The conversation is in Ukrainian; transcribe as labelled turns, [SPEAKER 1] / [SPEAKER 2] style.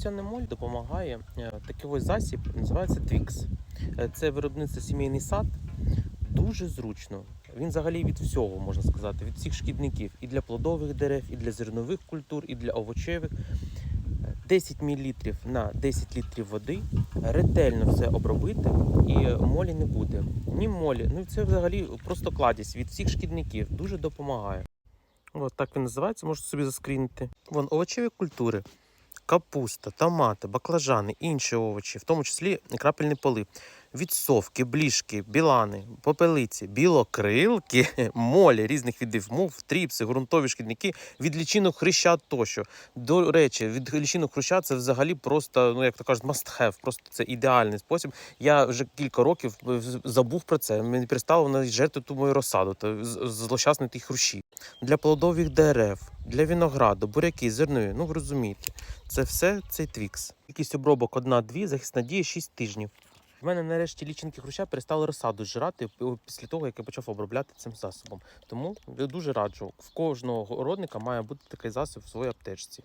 [SPEAKER 1] Піщаний моль допомагає е, такий ось засіб, називається Твікс. Е, Це виробництво сімейний сад. Дуже зручно. Він взагалі від всього можна сказати, від всіх шкідників і для плодових дерев, і для зернових культур, і для овочевих. Е, 10 мл на 10 літрів води, ретельно все обробити, і молі не буде. Ні молі, ну це взагалі просто кладість від всіх шкідників. Дуже допомагає. От так він називається, можете собі заскрінити. Вон овочеві культури, капуста, томати, баклажани, інші овочі, в тому числі крапельні поли, відсовки, бліжки, білани, попелиці, білокрилки, молі різних видів мув, тріпси, ґрунтові шкідники, від лічинок хряща тощо. До речі, від лічинок хруща це взагалі просто, ну як то кажуть, must have, просто це ідеальний спосіб. Я вже кілька років е, забув про це. Мені перестало жерти ту мою розсаду, та з- злощасні ті хрущі. Для плодових дерев, для винограду, буряки, зернові. Ну ви розумієте, це все цей твікс. Кількість обробок 1-2, захисна дія 6 тижнів. У мене нарешті лічинки хруща перестали розсаду жрати після того, як я почав обробляти цим засобом. Тому я дуже раджу, в кожного городника має бути такий засіб в своїй аптечці.